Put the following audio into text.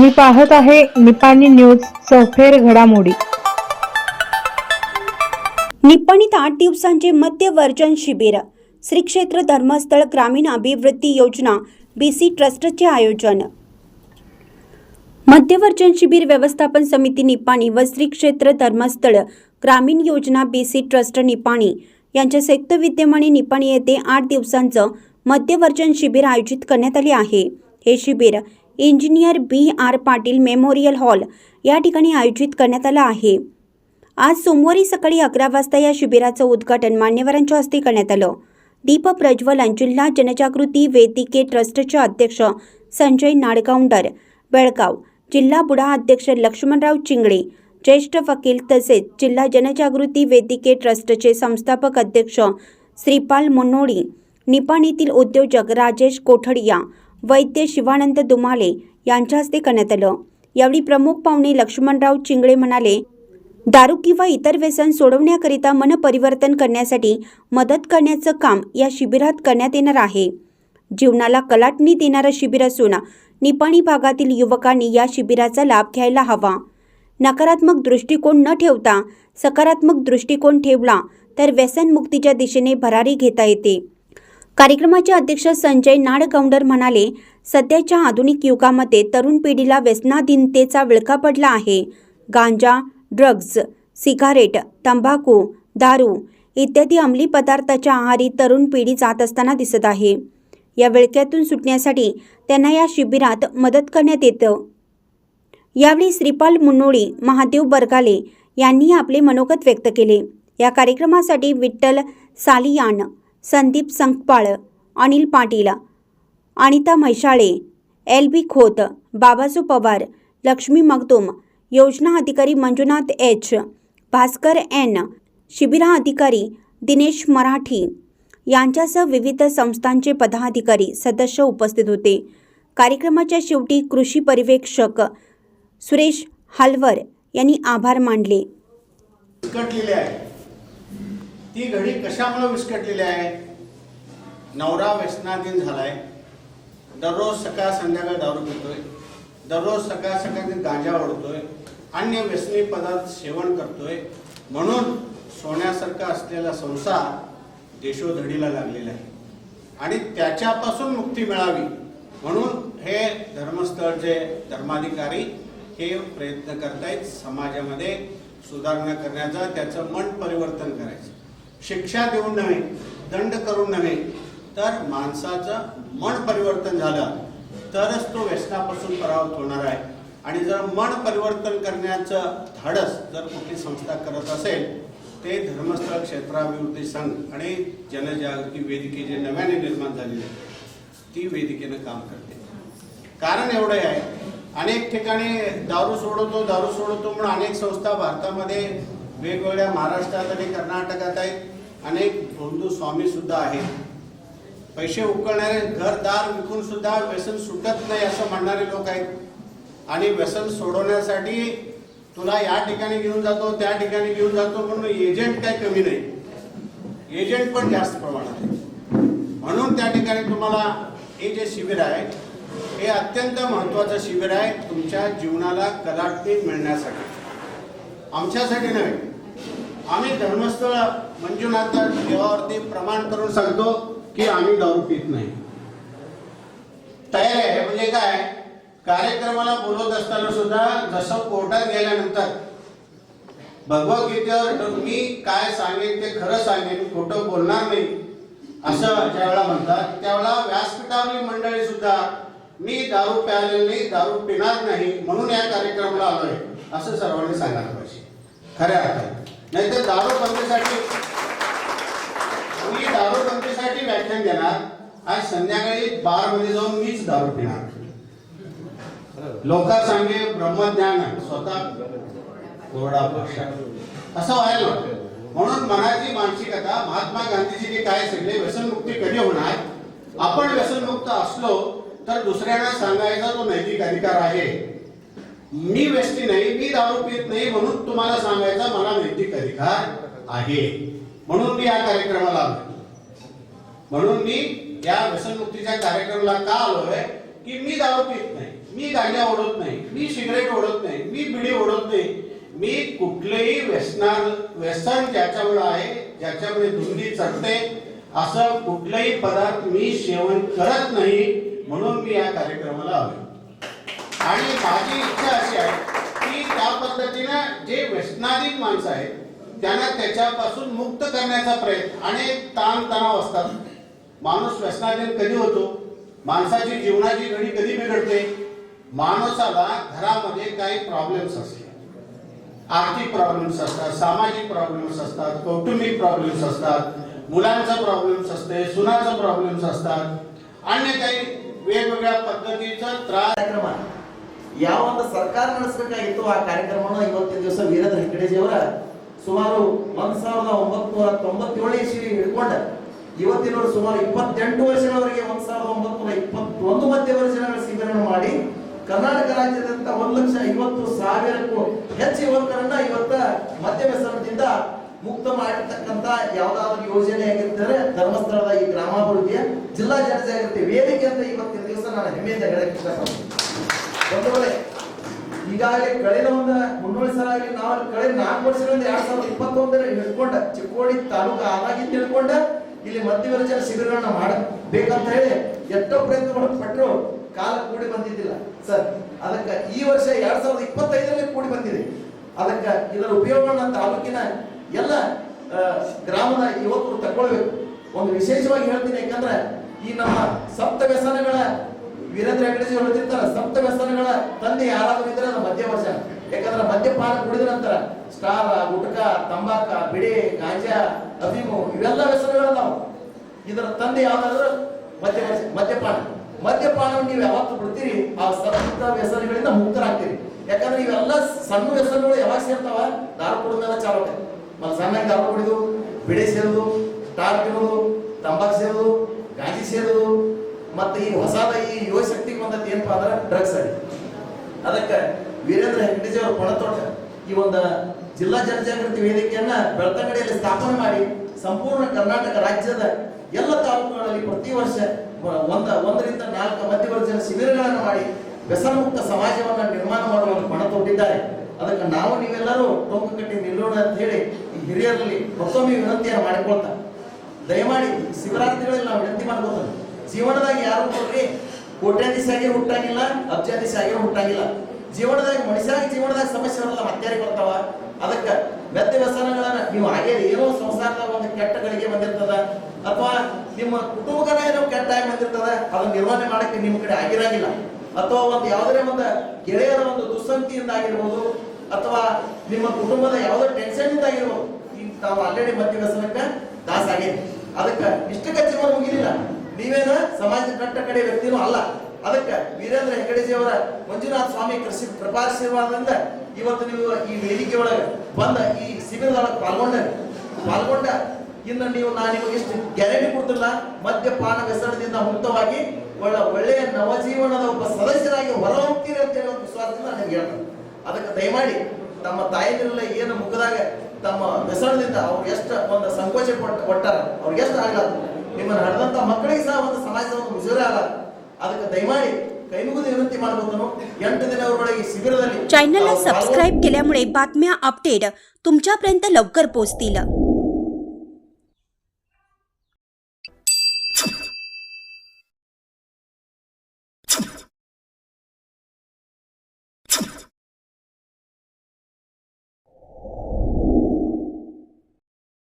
तुम्ही पाहत आहे निपाणी न्यूज सौफेर घडामोडी. निपाणीत आठ दिवसांचे मध्यवर्जन शिबिर. श्री क्षेत्र धर्मस्थळ ग्रामीण अभिवृद्धी योजना बीसी ट्रस्टचे आयोजन. मध्यवर्जन शिबिर व्यवस्थापन समिती निपाणी व श्री क्षेत्र धर्मस्थळ ग्रामीण योजना बीसी ट्रस्ट निपाणी यांच्या संयुक्त विद्यमाने निपाणी येथे आठ दिवसांचं मध्यवर्जन शिबिर आयोजित करण्यात आले आहे. हे शिबिर engineer B R Patil memorial hall या ठिकाणी आयोजित करण्यात आलं आहे. आज सोमवारी सकाळी अकरा वाजता या शिबिराचं उद्घाटन मान्यवरांच्या हस्ते करण्यात आलं. दीप प्रज्वलन जिल्हा जनजागृती वेदिके ट्रस्टचे अध्यक्ष संजय नाडगावंडर बेळगाव जिल्हा बुडा अध्यक्ष लक्ष्मणराव चिंगळे ज्येष्ठ वकील तसेच जिल्हा जनजागृती वेदिके ट्रस्टचे संस्थापक अध्यक्ष श्रीपाल मनोळी निपाणीतील उद्योजक राजेश कोठडिया वैद्य शिवानंद दुमाले यांच्या हस्ते करण्यात आलं. यावेळी प्रमुख पाहुणे लक्ष्मणराव चिंगळे म्हणाले दारू किंवा इतर व्यसन सोडवण्याकरिता मनपरिवर्तन करण्यासाठी मदत करण्याचं काम या शिबिरात करण्यात येणार आहे. जीवनाला कलाटणी देणारं शिबिर असून निपाणी भागातील युवकांनी या शिबिराचा लाभ घ्यायला हवा. नकारात्मक दृष्टिकोन न ठेवता सकारात्मक दृष्टिकोन ठेवला तर व्यसनमुक्तीच्या दिशेने भरारी घेता येते. कार्यक्रमाचे अध्यक्ष संजय नाडगौंडर म्हणाले सध्याच्या आधुनिक युगामध्ये तरुण पिढीला व्यसनाधीनतेचा विळखा पडला आहे. गांजा ड्रग्ज सिगारेट तंबाखू दारू इत्यादी अंमली पदार्थाच्या आहारी तरुण पिढी जात असताना दिसत आहे. या विळख्यातून सुटण्यासाठी त्यांना या शिबिरात मदत करण्यात येतं. यावेळी श्रीपाल मुन्नोळी महादेव बरगाले यांनी आपले मनोगत व्यक्त केले. या कार्यक्रमासाठी विठ्ठल सालियान संदीप संकपाळ अनिल पाटील अनिता म्हैसाळे एल बी खोत बाबासू पवार लक्ष्मी मगदूम योजना अधिकारी मंजुनाथ एच भास्कर एन शिबिरा अधिकारी दिनेश मराठी यांच्यासह विविध संस्थांचे पदाधिकारी सदस्य उपस्थित होते. कार्यक्रमाच्या शेवटी कृषी पर्यवेक्षक सुरेश हलवर यांनी आभार मानले. आहे. ती घडी कशामुळे विस्कटलेली आहे? नवरा व्यसनाधीन झालाय. दररोज सकाळ संध्याकाळ दारू पितोय. दररोज सकाळ सकाळ गांजा ओढतोय. अन्य व्यसनी पदार्थ सेवन करतोय. म्हणून सोन्यासारखा असलेला संसार देशोधडीला लागलेला आहे. आणि त्याच्यापासून मुक्ती मिळावी. म्हणून हे धर्मस्थळचे धर्माधिकारी हे प्रयत्न करतायत समाजामध्ये सुधारणा करण्याचा त्याचं मन परिवर्तन करायचं. शिक्षा देऊन नव्हे दंड करून नव्हे तर माणसाचं मन परिवर्तन झालं तरच तो व्यसनापासून परावृत होणार आहे. आणि जर मन परिवर्तन करण्याचं धाडस जर कुठली संस्था करत असेल ते धर्मस्थळ क्षेत्राभिवृद्धी संघ आणि जनजागृती वेदिके जे नव्याने निर्माण झालेली आहे ती वेदिकेनं काम करते. कारण एवढं आहे अनेक ठिकाणी दारू सोडवतो दारू सोडवतो म्हणून अनेक संस्था भारतामध्ये वेगवेगळ्या महाराष्ट्रात आणि कर्नाटकात आहेत. अनेक बंधू स्वामी सुद्धा आहेत. पैसे उकळणारे घरदार विकून सुद्धा व्यसन सुटत नाही असं म्हणणारे लोक आहेत. आणि व्यसन सोडवण्यासाठी तुला या ठिकाणी घेऊन जातो त्या ठिकाणी घेऊन जातो म्हणून एजंट काय कमी नाही. एजंट पण जास्त प्रमाणात आहे म्हणून त्या ठिकाणी तुम्हाला हे जे शिबिर आहे हे अत्यंत महत्वाचं शिबिर आहे तुमच्या जीवनाला कलाटणी मिळण्यासाठी. आमच्यासाठी नव्हे. आम्ही धर्मस्थळ मंजुनाथ देवावरती प्रमाण करून सांगतो की आम्ही दारू पित नाही. तयार आहे. म्हणजे काय? कार्यक्रमाला बोलवत असताना सुद्धा जसं कोर्टात गेल्यानंतर भगवद्गीतेवर मी काय सांगेन ते खरं सांगेन खोटं बोलणार नाही असं ज्यावेळेला म्हणतात त्यावेळेला व्यासपीठावरील मंडळी सुद्धा मी दारू प्यायलेली नाही दारू पिणार नाही म्हणून या कार्यक्रमाला आलोय. असं सर्वांनी सांगायला पाहिजे. खऱ्या अर्थाने. नाहीतर दारू बंदीसाठी दारू बंदीसाठी व्याख्यान देणार. आज संध्याकाळी बारमध्ये जाऊन मीच दारू पिणार. लोका सांगे ब्रह्मज्ञान स्वतः कोरडा पक्ष असं व्हायला वाटतं म्हणून मनाची मानसिकता महात्मा गांधीजीने काय सांगितले? व्यसनमुक्ती कधी होणार? आपण व्यसनमुक्त असलो तर दुसऱ्यांना सांगायचा तो नैतिक अधिकार आहे. मी व्यक्ती नाही मी दारू पित नाही म्हणून तुम्हाला सांगायचा मला नैतिक अधिकार आहे. म्हणून मी या कार्यक्रमाला आलो म्हणून मी या व्यसनमुक्तीच्या कार्यक्रमाला का आलोय? की मी दारू पित नाही मी गांजा ओढत नाही मी सिगरेट ओढत नाही मी बिडी ओढत नाही. मी कुठलेही व्यसनार व्यसन ज्याच्यामुळे आहे ज्याच्यामुळे धुंदी चढते असं कुठलेही पदार्थ मी सेवन करत नाही म्हणून मी या कार्यक्रमाला आलो आणि माझी इच्छा अशी आहे की त्या पद्धतीनं जे व्यसनाधीन माणसं आहेत त्यांना त्याच्यापासून मुक्त करण्याचा प्रयत्न अनेक ताणतणाव असतात. माणूस व्यसनाधीन कधी होतो माणसाची जीवनाची घडी कधी बिघडते माणसाला घरामध्ये काही प्रॉब्लेम्स असतात आर्थिक प्रॉब्लेम्स असतात सामाजिक प्रॉब्लेम्स असतात कौटुंबिक प्रॉब्लेम्स असतात मुलांचा प्रॉब्लेम्स असते सुनाचा प्रॉब्लेम्स असतात अन्य काही वेगवेगळ्या पद्धतीचा त्रास ಕಾರ್ಯಕ್ರಮ ಯಾವ ಒಂದು ಸರ್ಕಾರ ನಡೆಸಬೇಕಾಗಿತ್ತು ಆ ಕಾರ್ಯಕ್ರಮವನ್ನು ಇವತ್ತಿನ ದಿವಸ ವೀರೇಂದ್ರ ಹೆಗ್ಗಡೆಜಿಯವರ ಸುಮಾರು ಒಂದ್ ಸಾವಿರದ ಒಂಬತ್ನೂರ ತೊಂಬತ್ತೇಳನೇ ಇಸ್ವಿ ಹಿಡ್ಕೊಂಡ ಇವತ್ತಿನವರು ಸುಮಾರು ಇಪ್ಪತ್ತೆಂಟು ವರ್ಷಗಳವರೆಗೆ ಒಂದ್ ಸಾವಿರದ ಒಂಬತ್ನೂರ ಇಪ್ಪತ್ತೊಂದು ಮಧ್ಯವರ್ಜನಗಳ ಶಿಬಿರವನ್ನು ಮಾಡಿ ಕರ್ನಾಟಕ ರಾಜ್ಯದಂತ ಒಂದ್ ಲಕ್ಷ ಐವತ್ತು ಸಾವಿರಕ್ಕೂ ಹೆಚ್ಚು ಯುವಕರನ್ನ ಇವತ್ತ ಮದ್ಯ ವ್ಯಸನದಿಂದ ಮುಕ್ತ ಮಾಡಿರ್ತಕ್ಕಂತ ಯಾವ್ದಾದ್ರು ಯೋಜನೆ ಆಗಿರ್ತಾರೆ, ಧರ್ಮಸ್ಥಳದ ಈ ಗ್ರಾಮಾಭಿವೃದ್ಧಿಯ ಜಿಲ್ಲಾ ಜನಜಾಗೃತಿ ವೇದಿಕೆ ಅಂತ ಇವತ್ತಿನ ದಿವಸ ನಾನು ಹೆಮ್ಮೆಯಿಂದ ಹೇಳಕ್ಕೆ ಇಷ್ಟಪಡ್ತೀನಿ. ಈಗಾಗಲೇ ಕಳೆದ ಒಂದು ಮುನ್ನೂರು ಸಲ ಆಗಲಿ ನಾವು ಕಳೆದ ನಾಲ್ಕು ವರ್ಷಗಳಿಂದ ಎರಡ್ ಸಾವಿರದ ಇಪ್ಪತ್ತೊಂದರಲ್ಲಿ ಹಿಡ್ಕೊಂಡ ಚಿಕ್ಕೋಡಿ ತಾಲೂಕು ಹಾಗಾಗಿ ಹಿಡ್ಕೊಂಡ ಇಲ್ಲಿ ಮಧ್ಯವರ್ಜನ ಶಿಬಿರಗಳನ್ನ ಮಾಡಬೇಕಂತ ಹೇಳಿ ಎಷ್ಟೋ ಪ್ರಯತ್ನಗಳು ಪಟ್ಟರು ಕಾಲ ಕೂಡಿ ಬಂದಿದ್ದಿಲ್ಲ. ಸರ್, ಅದಕ್ಕೆ ಈ ವರ್ಷ ಎರಡ್ ಸಾವಿರದ ಇಪ್ಪತ್ತೈದರಲ್ಲಿ ಕೂಡಿ ಬಂದಿದೆ. ಅದಕ್ಕೆ ಇದರ ಉಪಯೋಗಗಳನ್ನ ತಾಲೂಕಿನ ಎಲ್ಲ ಗ್ರಾಮದ ಯುವಕರು ತಗೊಳ್ಬೇಕು. ಒಂದು ವಿಶೇಷವಾಗಿ ಹೇಳ್ತೀನಿ ಯಾಕಂದ್ರೆ ಈ ನಮ್ಮ ಸಪ್ತ ವ್ಯಸನಗಳ ವೀರೇಂದ್ರ ಹೆಗ್ಗಡೆಜಿ ಹೇಳ್ತಿರ್ತಾರೆ, ಸಪ್ತ ವ್ಯಸನಗಳ ತಂದೆ ಯಾರಾದ್ರೂ ಇದ್ರೆ ಅದು ಮಧ್ಯವರ್ಜನ ಮದ್ಯಪಾನ ಕುಡಿದ ನಂತರ ಸ್ಟಾರ, ಗುಟ್ಕ, ತಂಬಾಕ, ಬಿಡಿ, ಗಾಂಜಾ, ಅಫೀಮು, ಇವೆಲ್ಲ ವ್ಯಸನಗಳು ನಾವು ಇದರ ತಂದೆ ಯಾವ್ದಾದ್ರು? ಮದ್ಯ ಮದ್ಯಪಾನ. ಮದ್ಯಪಾನ ನೀವು ಯಾವತ್ತು ಬಿಡ್ತೀರಿ? ಆ ಸಪ್ತ ವ್ಯಸನಗಳಿಂದ ಮುಕ್ತರಾಗ್ತೀರಿ. ಯಾಕಂದ್ರೆ ಇವೆಲ್ಲ ಸಣ್ಣ ವ್ಯಸನಗಳು ಯಾವಾಗ ಸೇರ್ತಾವ? ದಾರು ಕುಡಿದ್ಮೇಲೆ ಚಾಲು ಮತ್ತೆ ಸಣ್ಣ ದಾರು ಕುಡಿದು, ಬಿಡಿ ಸೇರೋದು ಸ್ಟಾರ್ ತಿನ್ನೋದು, ತಂಬಾಕು ಸೇರೋದು, ಗಾಂಜಿ ಸೇರೋದು, ಮತ್ತೆ ಈ ಹೊಸದ ಈ ಯುವ ಶಕ್ತಿಗೆ ಬಂದದ್ದು ಏನಪ್ಪಾ ಅಂದ್ರೆ ಡ್ರಗ್ಸ್ ಅಡಿ ಅದಕ್ಕೆ ವೀರೇಂದ್ರ ಹೆಗ್ಗಡೆಜಿ ಅವರು ಕೊಳತೋಟ ಈ ಒಂದು ಜಿಲ್ಲಾ ಜನಜಾಗೃತಿ ವೇದಿಕೆಯನ್ನ ಬೆಳ್ತಂಗಡಿಯಲ್ಲಿ ಸ್ಥಾಪನೆ ಮಾಡಿ ಸಂಪೂರ್ಣ ಕರ್ನಾಟಕ ರಾಜ್ಯದ ಎಲ್ಲ ತಾಲೂಕುಗಳಲ್ಲಿ ಪ್ರತಿ ವರ್ಷ ಒಂದ ಒಂದರಿಂದ ನಾಲ್ಕು ಮಧ್ಯವರ್ಜನ ಶಿಬಿರಗಳನ್ನು ಮಾಡಿ ವ್ಯಸನಮುಕ್ತ ಸಮಾಜವನ್ನು ನಿರ್ಮಾಣ ಮಾಡುವ ಪಣ ತೊಟ್ಟಿದ್ದಾರೆ. ಅದಕ್ಕೆ ನಾವು ನೀವೆಲ್ಲರೂ ಟೊಂಕು ಕಟ್ಟಿ ನಿಲ್ಲೋಣ ಅಂತ ಹೇಳಿ ಈ ಹಿರಿಯರಲ್ಲಿ ಮತ್ತೊಮ್ಮೆ ವಿನಂತಿಯನ್ನು ಮಾಡಿಕೊಳ್ತಾ ದಯಮಾಡಿ ಶಿವರಾತ್ರಿಗಳಲ್ಲಿ ನಾವು ವಿನಂತಿ ಮಾಡ್ಬೋದು ಜೀವನದಾಗ ಯಾರು ನೋಡ್ರಿ ಕೋಟ್ಯಾಧೀಶಾಗಿ ಅಬ್ಜಾಧೀಶ ಅಬ್ಜಾಧೀಶಾಗಿ ಹುಟ್ಟಂಗಿಲ್ಲ. ಜೀವನದಾಗ ಮನುಷ್ಯರಾಗಿ ಜೀವನದಾಗ ಸಮಸ್ಯೆ ಬರಲ್ಲ ಮತ್ತೆ ಬರ್ತಾವ? ಅದಕ್ಕೆ ವ್ಯತ್ಯ ವ್ಯಸನಗಳನ್ನ ನೀವು ಹಾಗೆ ಏನೋ ಸಂಸಾರದಾಗ ಒಂದು ಕೆಟ್ಟ ಗಳಿಗೆ ಬಂದಿರ್ತದ, ಅಥವಾ ನಿಮ್ಮ ಕುಟುಂಬಗಳ ಏನೋ ಕೆಟ್ಟ ಬಂದಿರ್ತದ, ಅದನ್ನ ನಿರ್ವಹಣೆ ಮಾಡಕ್ಕೆ ನಿಮ್ಮ ಕಡೆ ಆಗಿರಂಗಿಲ್ಲ. ಅಥವಾ ಒಂದು ಯಾವುದೇ ಒಂದು ಗೆಳೆಯರ ಒಂದು ದುಸ್ಸಂತಿಯಿಂದ ಆಗಿರ್ಬೋದು, ಅಥವಾ ನಿಮ್ಮ ಕುಟುಂಬದ ಯಾವುದೇ ಟೆನ್ಷನ್ ಇಂದ ಆಗಿರ್ಬೋದು ಆಲ್ರೆಡಿ ಮದ್ಯ ವ್ಯಸನಕ್ಕೆ ದಾಸ ಆಗೈತಿ ಅದಕ್ಕೆ ಇಷ್ಟಕ್ಕೆ ಜೀವನ ಮುಗಿಲಿಲ್ಲ. ನೀವೇನ ಸಮಾಜ ಕಟ್ಟ ಕಡೆ ವ್ಯಕ್ತಿನೂ ಅಲ್ಲ. ಅದಕ್ಕೆ ವೀರೇಂದ್ರ ಹೆಗಡೆಜಿಯವರ ಮಂಜುನಾಥ ಸ್ವಾಮಿ ಕೃಷಿ ಕೃಪಾಶೀರ್ವಾದದಿಂದ ಇವತ್ತು ನೀವು ಈ ವೇದಿಕೆ ಒಳಗೆ ಬಂದ ಈ ಶಿಬಿರದೊಳಗೆ ಪಾಲ್ಗೊಂಡ ಪಾಲ್ಗೊಂಡ ಇನ್ನು ನೀವು ನಾನು ನಿಮಗೆ ಇಷ್ಟು ಗ್ಯಾರಂಟಿ ಕೊಡ್ತಿಲ್ಲ, ಮದ್ಯಪಾನ ವ್ಯಸನದಿಂದ ಮುಕ್ತವಾಗಿ ಒಳ್ಳೆ ಒಳ್ಳೆಯ ನವಜೀವನದ ಒಬ್ಬ ಸದಸ್ಯರಾಗಿ ಹೊರ ಹೋಗ್ತೀರಿ ಅಂತ ಹೇಳೋ ವಿಶ್ವಾಸದಿಂದ ನಾನು ನಿಮ್ಗೆ ಹೇಳ್ತೇನೆ. ಅದಕ್ಕೆ ದಯಮಾಡಿ ತಮ್ಮ ತಾಯಿದಿರಲ್ಲ ಏನು ಮುಖದಾಗ ತಮ್ಮ ವ್ಯಸನದಿಂದ ಅವ್ರು ಎಷ್ಟು ಒಂದು ಸಂಕೋಚ ಕೊಟ್ಟ ಕೊಟ್ಟಾರ ಅವ್ರಿಗೆ ಎಷ್ಟು ಆಗಲ್ಲ ನಿಮ್ಮನ್ನು ಹರಿದಂತ ಮಕ್ಕಳಿಗೆ ಸಹ ಒಂದು ಸಮಾಜದ ಒಂದು ಉಜುರೇ ಆಗಲ್ಲ ಅದಕ್ಕೆ ದಯಮಾಡಿ ಕೈ ಮುಗಿದು ವಿನಂತಿ ಮಾಡಬಹುದು ಎಂಟು ದಿನಗಳೊಳಗೆ ಈ ಶಿಬಿರದಲ್ಲಿ चॅनलला ತಾವು ಪಾಲ್ಗೊಂಡು- सबस्क्राईब केल्यामुळे बातम्या अपडेट तुमच्यापर्यंत लवकर पोहोचतील